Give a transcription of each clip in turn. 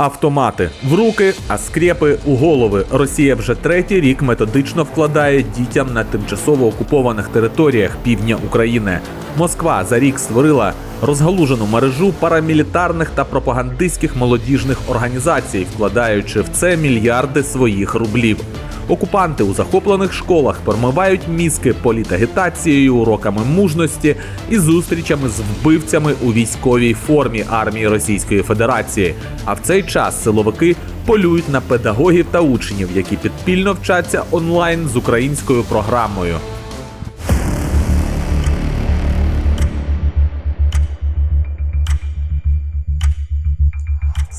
Автомати в руки, а скрепи у голови. Росія вже третій рік методично вкладає дітям на тимчасово окупованих територіях півдня України. Москва за рік створила розгалужену мережу парамілітарних та пропагандистських молодіжних організацій, вкладаючи в це мільярди своїх рублів. Окупанти у захоплених школах промивають мізки політагітацією, уроками мужності і зустрічами з вбивцями у військовій формі армії Російської Федерації. А в цей час силовики полюють на педагогів та учнів, які підпільно вчаться онлайн з українською програмою.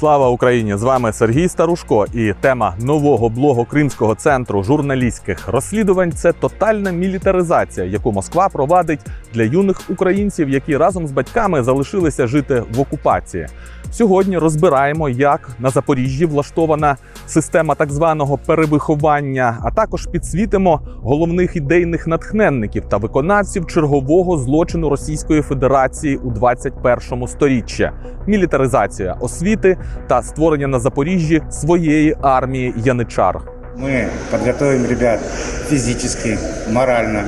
Слава Україні! З вами Сергій Старушко. І тема нового блогу Кримського центру журналістських розслідувань це тотальна мілітаризація, яку Москва провадить для юних українців, які разом з батьками залишилися жити в окупації. Сьогодні розбираємо, як на Запоріжжі влаштована система так званого перевиховання, а також підсвітимо головних ідейних натхненників та виконавців чергового злочину Російської Федерації у 21 сторіччі – мілітаризація освіти та створення на Запоріжжі своєї армії яничар. Мы подготовим ребят физически, морально,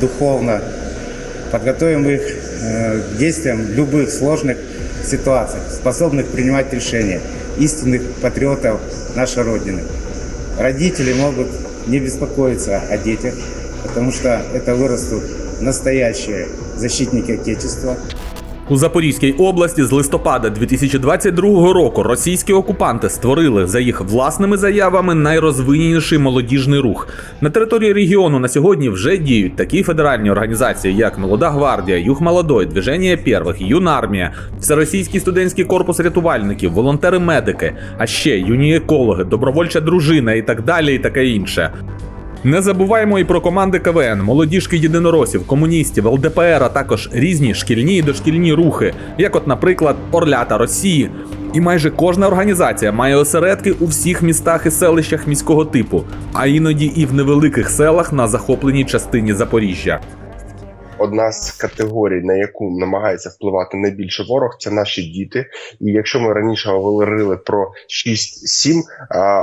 духовно, подготовим их э, к действиям в любых сложных ситуациях, способных принимать решения, истинных патриотов нашей Родины. Родители могут не беспокоиться о детях, потому что это вырастут настоящие защитники Отечества, У Запорізькій області з листопада 2022 року російські окупанти створили за їх власними заявами найрозвиненіший молодіжний рух. На території регіону на сьогодні вже діють такі федеральні організації, як Молода гвардія, Юг Молодой, Движення Первих, Юнармія, Всеросійський студентський корпус рятувальників, волонтери-медики, а ще юні екологи, добровольча дружина і так далі, і таке інше. Не забуваємо і про команди КВН, молодіжки єдиноросів, комуністів, ЛДПР, а також різні шкільні і дошкільні рухи, як, от, наприклад, Орлята Росії. І майже кожна організація має осередки у всіх містах і селищах міського типу, а іноді і в невеликих селах на захопленій частині Запоріжжя. Одна з категорій, на яку намагається впливати найбільше ворог, це наші діти. І якщо ми раніше говорили про 6-7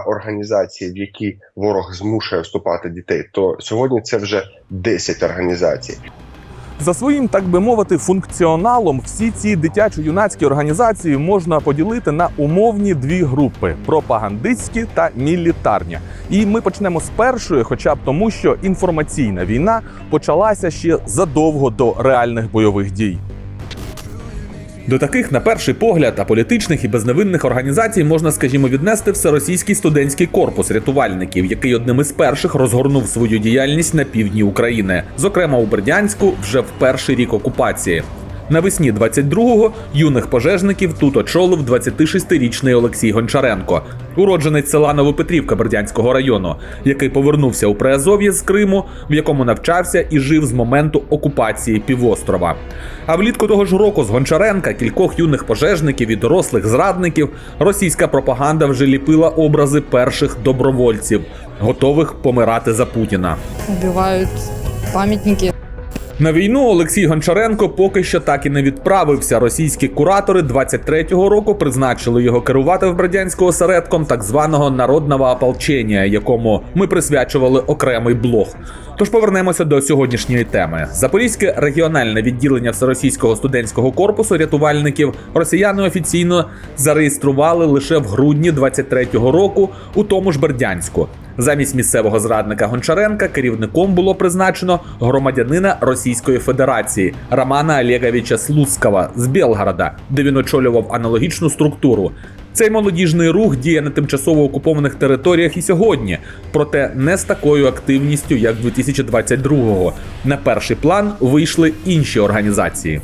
організацій, в які ворог змушує вступати дітей, то сьогодні це вже 10 організацій. За своїм, так би мовити, функціоналом всі ці дитячо-юнацькі організації можна поділити на умовні дві групи: пропагандистські та мілітарні. І ми почнемо з першої, хоча б тому, що інформаційна війна почалася ще задовго до реальних бойових дій. До таких, на перший погляд, аполітичних і безневинних організацій можна, скажімо, віднести всеросійський студентський корпус рятувальників, який одним із перших розгорнув свою діяльність на півдні України, зокрема у Бердянську, вже в перший рік окупації. Навесні 22-го юних пожежників тут очолив 26-річний Олексій Гончаренко, уродженець села Новопетрівка Бердянського району, який повернувся у Приазов'я з Криму, в якому навчався і жив з моменту окупації півострова. А влітку того ж року з Гончаренка, кількох юних пожежників і дорослих зрадників, російська пропаганда вже ліпила образи перших добровольців, готових помирати за Путіна. убивают памятники. На війну Олексій Гончаренко поки що так і не відправився. Російські куратори 23-го року призначили його керувати в Бердянську осередком так званого народного ополчення, якому ми присвячували окремий блог. Тож повернемося до сьогоднішньої теми. Запорізьке регіональне відділення Всеросійського студентського корпусу рятувальників росіяни офіційно зареєстрували лише в грудні 23-го року у тому ж Бердянську. Замість місцевого зрадника Гончаренка керівником було призначено громадянина Російської Федерації Романа Олеговича Слуцького з Белгорода, де він очолював аналогічну структуру. Цей молодіжний рух діє на тимчасово окупованих територіях і сьогодні, проте не з такою активністю, як 2022-го. На перший план вийшли інші організації.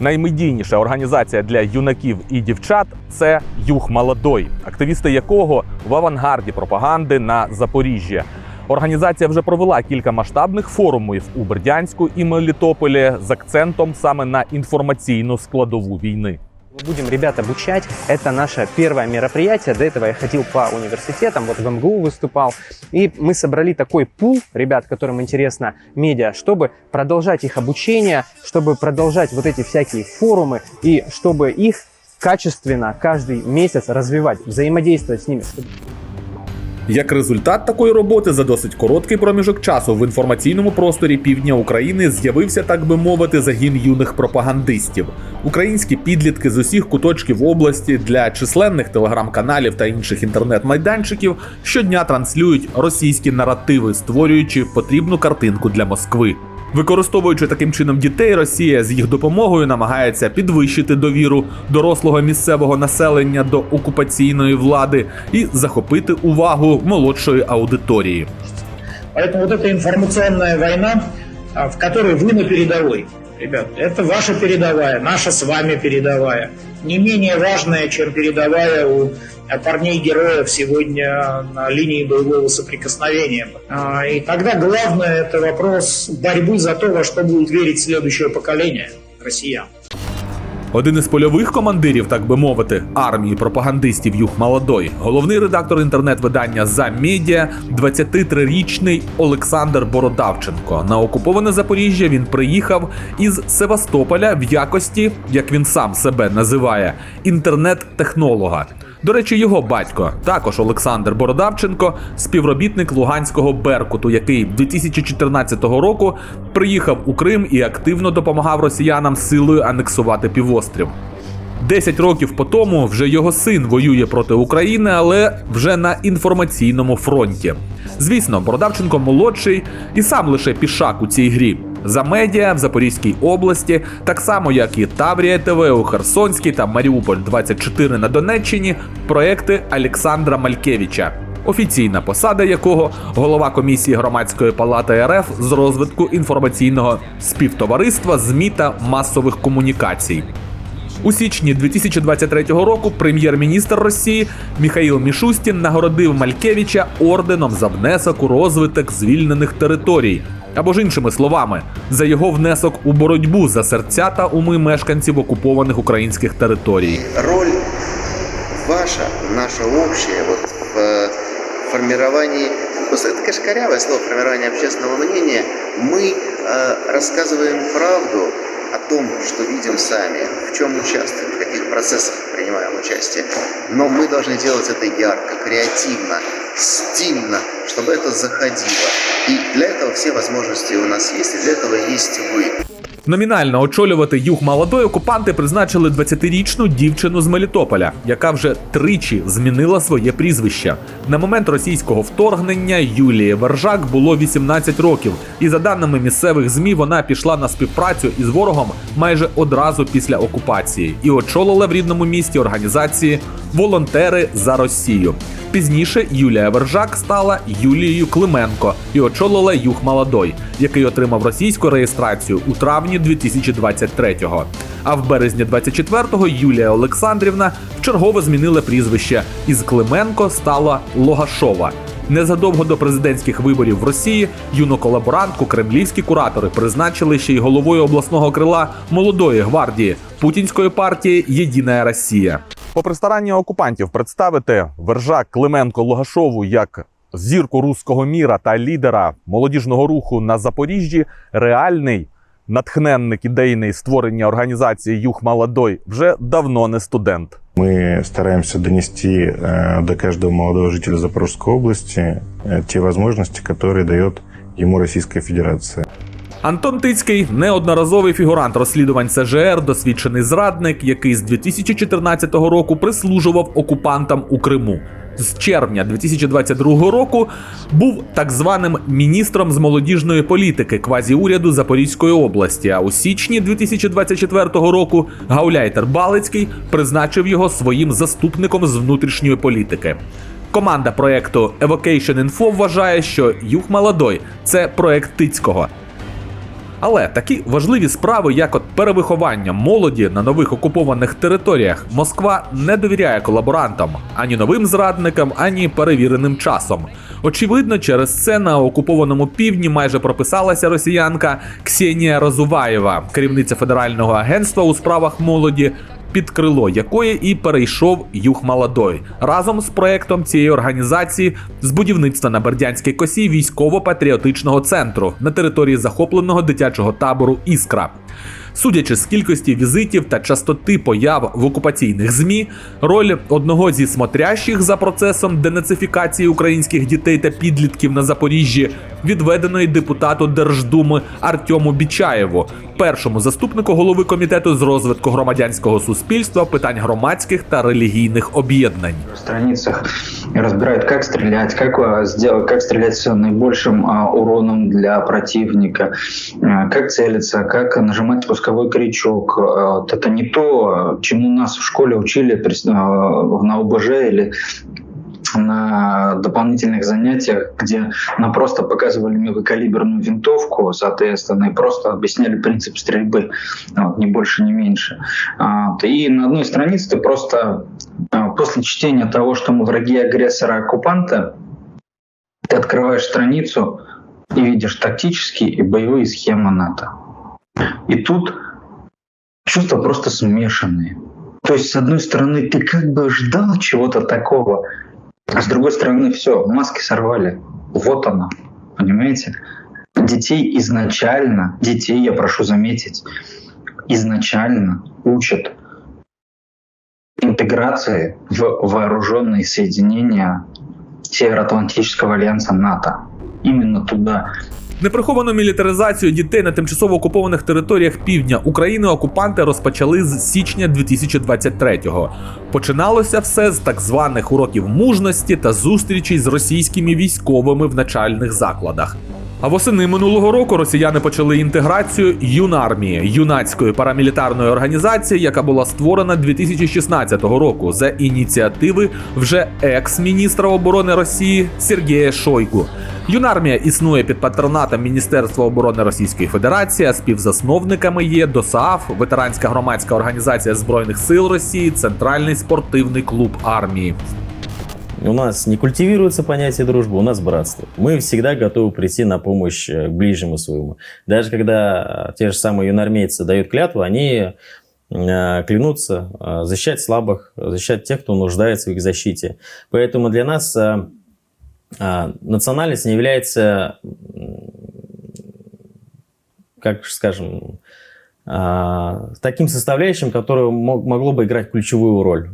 Наймедійніша організація для юнаків і дівчат це Юг Молодой, активісти якого в авангарді пропаганди на Запоріжжі. Організація вже провела кілька масштабних форумів у Бердянську і Мелітополі з акцентом саме на інформаційну складову війни. Мы будем ребят обучать. Это наше первое мероприятие. До этого я ходил по университетам, вот в МГУ выступал. И мы собрали такой пул ребят, которым интересно медиа, чтобы продолжать их обучение, чтобы продолжать вот эти всякие форумы и чтобы их качественно каждый месяц развивать, взаимодействовать с ними, Як результат такої роботи за досить короткий проміжок часу в інформаційному просторі півдня України з'явився, так би мовити, загін юних пропагандистів. Українські підлітки з усіх куточків області для численних телеграм-каналів та інших інтернет-майданчиків щодня транслюють російські наративи, створюючи потрібну картинку для Москви. Використовуючи таким чином дітей, Росія з їх допомогою намагається підвищити довіру дорослого місцевого населення до окупаційної влади і захопити увагу молодшої аудиторії. Поэтому вот эта информационная война, а, в которой вы на передовой, ребят, это ваша передовая, наша с вами передовая. Не менее важная, чем передовая у а, парней-героев сегодня на линии боевого соприкосновения. А, И тогда главное это вопрос борьбы за то, во что будет верить следующее поколение россиян. Один із польових командирів, так би мовити, армії пропагандистів Юг Молодой, головний редактор інтернет-видання за медіа, 23-річний Олександр Бородавченко. На окуповане Запоріжжя він приїхав із Севастополя в якості, як він сам себе називає, інтернет-технолога. До речі, його батько, також Олександр Бородавченко, співробітник Луганського Беркуту, який 2014 року приїхав у Крим і активно допомагав росіянам силою анексувати півострів. Десять років по тому вже його син воює проти України, але вже на інформаційному фронті. Звісно, Бородавченко молодший і сам лише пішак у цій грі. За медіа в Запорізькій області, так само як і Таврія ТВ у Херсонській та Маріуполь 24 на Донеччині, проекти Олександра Малькевича. Офіційна посада якого голова комісії громадської палати РФ з розвитку інформаційного співтовариства ЗМІ та масових комунікацій. У січні 2023 року прем'єр-міністр Росії Міхаїл Мішустін нагородив Малькевича орденом за внесок у розвиток звільнених територій. Або ж іншими словами, за його внесок у боротьбу за серця та уми мешканців окупованих українських територій. роль ваша, наша общая вот в э, формировании, просто это, конечно, корявое слово, формирование общественного мнения, мы э, рассказываем правду о том, что видим сами, в чем участвуем, в каких процессах принимаем участие. Но мы должны делать это ярко, креативно, стильно, чтобы это заходило. И для этого все возможности у нас есть, и для этого есть вы. Номінально очолювати юг молодої окупанти призначили 20-річну дівчину з Мелітополя, яка вже тричі змінила своє прізвище. На момент російського вторгнення Юлії Вержак було 18 років, і за даними місцевих змі, вона пішла на співпрацю із ворогом майже одразу після окупації і очолила в рідному місті організації Волонтери за Росію. Пізніше Юлія Вержак стала Юлією Клименко і очолила Юг Молодой, який отримав російську реєстрацію у травні 2023-го. А в березні 24-го Юлія Олександрівна вчергово змінила прізвище із Клименко стала Логашова. Незадовго до президентських виборів в Росії юну колаборантку кремлівські куратори призначили ще й головою обласного крила молодої гвардії путінської партії Єдина Росія. Попри старання окупантів представити Вержак Клименко Логашову як зірку руського міра та лідера молодіжного руху на Запоріжжі, реальний натхненник ідейний створення організації Юг Молодой вже давно не студент. Мы стараемся донести э, до каждого молодого жителя Запорожской области э, те возможности, которые дает ему Российская Федерация. Антон Тицький неодноразовий фігурант розслідувань СЖР, досвідчений зрадник, який з 2014 року прислужував окупантам у Криму. З червня 2022 року був так званим міністром з молодіжної політики квазіуряду Запорізької області. А у січні 2024 року Гауляйтер Балицький призначив його своїм заступником з внутрішньої політики. Команда проекту Evocation Info вважає, що Юг Молодой це проект Тицького. Але такі важливі справи, як от перевиховання молоді на нових окупованих територіях, Москва не довіряє колаборантам ані новим зрадникам, ані перевіреним часом. Очевидно, через це на окупованому півдні майже прописалася росіянка Ксенія Розуваєва, керівниця федерального агентства у справах молоді. Під крило якої і перейшов Юг Молодой разом з проектом цієї організації з будівництва на Бердянській косі військово-патріотичного центру на території захопленого дитячого табору Іскра. Судячи з кількості візитів та частоти появ в окупаційних змі, роль одного зі смотрящих за процесом денацифікації українських дітей та підлітків на Запоріжжі відведеної депутату Держдуми Артему Бічаєву, першому заступнику голови комітету з розвитку громадянського суспільства, питань громадських та релігійних об'єднань. страницах и разбирают, как стрелять, как а, сделать, как стрелять с уроном для противника, а, как целиться, как нажимать спусковой крючок. Вот Это не то, чему нас в школе учили а, на ОБЖ или на дополнительных занятиях, где нам просто показывали мелкокалиберную винтовку, соответственно, и просто объясняли принцип стрельбы, вот, ни больше, ни меньше. И на одной странице ты просто после чтения того, что мы враги агрессора оккупанта, ты открываешь страницу и видишь тактические и боевые схемы НАТО. И тут чувства просто смешанные. То есть, с одной стороны, ты как бы ждал чего-то такого, а с другой стороны, все, маски сорвали. Вот она, понимаете? Детей изначально, детей, я прошу заметить, изначально учат интеграции в вооруженные соединения Североатлантического альянса НАТО. Именно туда. Неприховану мілітаризацію дітей на тимчасово окупованих територіях півдня України окупанти розпочали з січня 2023-го. Починалося все з так званих уроків мужності та зустрічей з російськими військовими в начальних закладах. А восени минулого року росіяни почали інтеграцію юнармії юнацької парамілітарної організації, яка була створена 2016 року за ініціативи вже екс-міністра оборони Росії Сергія Шойгу. Юнармія існує під патронатом Міністерства оборони Російської Федерації. а Співзасновниками є ДОСААФ, ветеранська громадська організація збройних сил Росії, Центральний спортивний клуб армії. У нас не культивируется понятие дружбы, у нас братство. Мы всегда готовы прийти на помощь э, ближнему своему. Даже когда э, те же самые юнормейцы дают клятву, они э, клянутся защищать слабых, защищать тех, кто нуждается в их защите. Поэтому для нас национальность не является, как скажем, таким составляющим, которое мог- могло бы играть ключевую роль.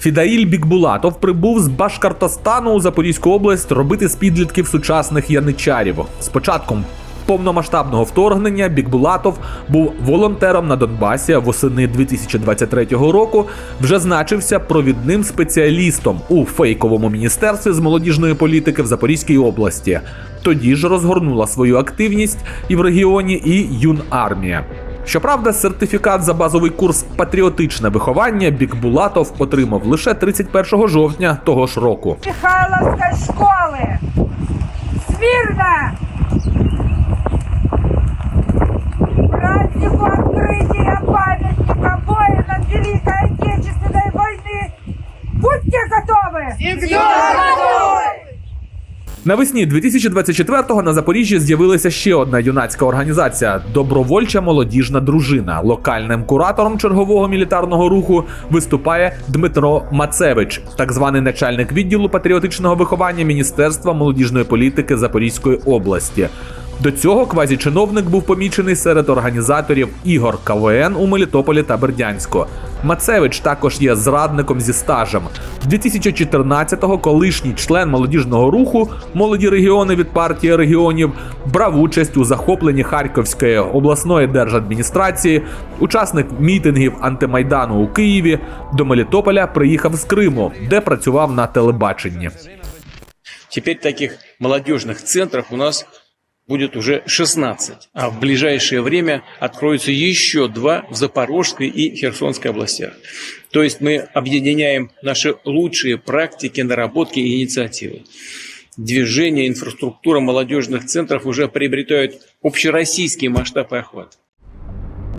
Фідаїль Бікбулатов прибув з Башкортостану у Запорізьку область робити з підлітків сучасних яничарів. З початком повномасштабного вторгнення Бікбулатов був волонтером на Донбасі. Восени 2023 року вже значився провідним спеціалістом у фейковому міністерстві з молодіжної політики в Запорізькій області. Тоді ж розгорнула свою активність і в регіоні, і юнармія. Щоправда, сертифікат за базовий курс патріотичне виховання Бікбулатов отримав лише 31 жовтня того ж року. Михайловской школы. Смирно! Празднику открытия памятника воинам Великой Отечественной войны. Будьте готовы! готовы! Навесні 2024-го на Запоріжжі з'явилася ще одна юнацька організація добровольча молодіжна дружина. Локальним куратором чергового мілітарного руху виступає Дмитро Мацевич, так званий начальник відділу патріотичного виховання Міністерства молодіжної політики Запорізької області. До цього квазічиновник був помічений серед організаторів ігор КВН у Мелітополі та Бердянську. Мацевич також є зрадником зі стажем. 2014-го колишній член молодіжного руху молоді регіони від партії регіонів брав участь у захопленні Харківської обласної держадміністрації. Учасник мітингів антимайдану у Києві до Мелітополя приїхав з Криму, де працював на телебаченні. Теперь таких молодежных центров у нас будет уже 16, а в ближайшее время откроются еще два в Запорожской и Херсонской областях. То есть мы объединяем наши лучшие практики, наработки и инициативы. Движение, инфраструктура молодежных центров уже приобретают общероссийский масштаб и охват.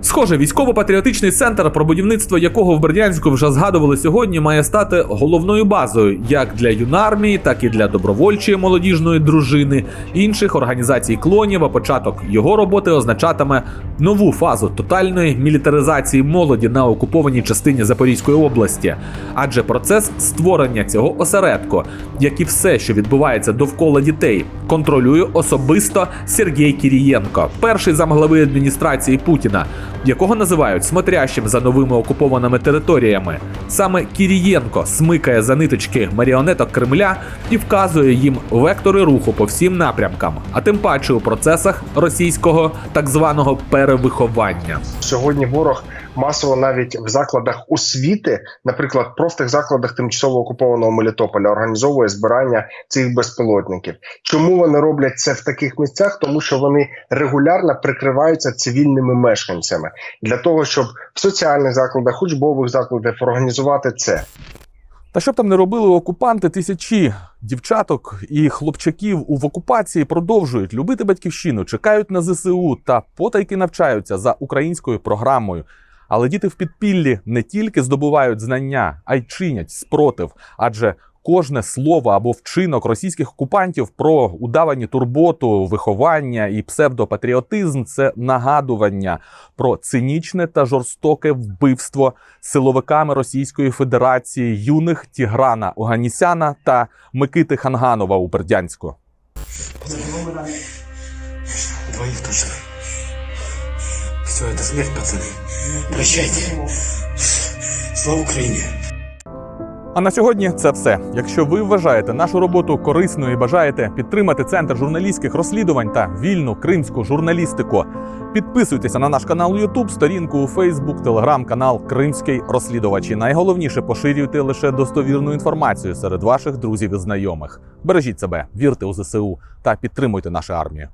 Схоже, військово-патріотичний центр, про будівництво якого в Бердянську вже згадували сьогодні, має стати головною базою як для юнармії, так і для добровольчої молодіжної дружини, інших організацій клонів. А початок його роботи означатиме нову фазу тотальної мілітаризації молоді на окупованій частині Запорізької області. Адже процес створення цього осередку, як і все, що відбувається довкола дітей, контролює особисто Сергій Кірієнко, перший замглави адміністрації Путіна. Якого називають смотрящим за новими окупованими територіями. Саме Кірієнко смикає за ниточки маріонеток Кремля і вказує їм вектори руху по всім напрямкам, а тим паче у процесах російського так званого перевиховання. Сьогодні ворог масово навіть в закладах освіти, наприклад, профтехзакладах тимчасово окупованого Мелітополя, організовує збирання цих безпілотників. Чому вони роблять це в таких місцях? Тому що вони регулярно прикриваються цивільними мешканцями для того, щоб в соціальних закладах, учбових закладах організувати це. Та щоб там не робили окупанти, тисячі дівчаток і хлопчаків в окупації продовжують любити батьківщину, чекають на ЗСУ та потайки навчаються за українською програмою. Але діти в підпіллі не тільки здобувають знання, а й чинять спротив, адже кожне слово або вчинок російських окупантів про удавані турботу, виховання і псевдопатріотизм це нагадування про цинічне та жорстоке вбивство силовиками Російської Федерації юних Тіграна Оганісяна та Микити Ханганова у Бердянську. Двоих точно. Все, это смерть, пацаны. Прощайте. Слава Украине. А на сьогодні це все. Якщо ви вважаєте нашу роботу корисною і бажаєте підтримати центр журналістських розслідувань та вільну кримську журналістику, підписуйтеся на наш канал YouTube, сторінку у Facebook, телеграм-канал Кримський розслідувач. І найголовніше поширюйте лише достовірну інформацію серед ваших друзів і знайомих. Бережіть себе, вірте у ЗСУ та підтримуйте нашу армію.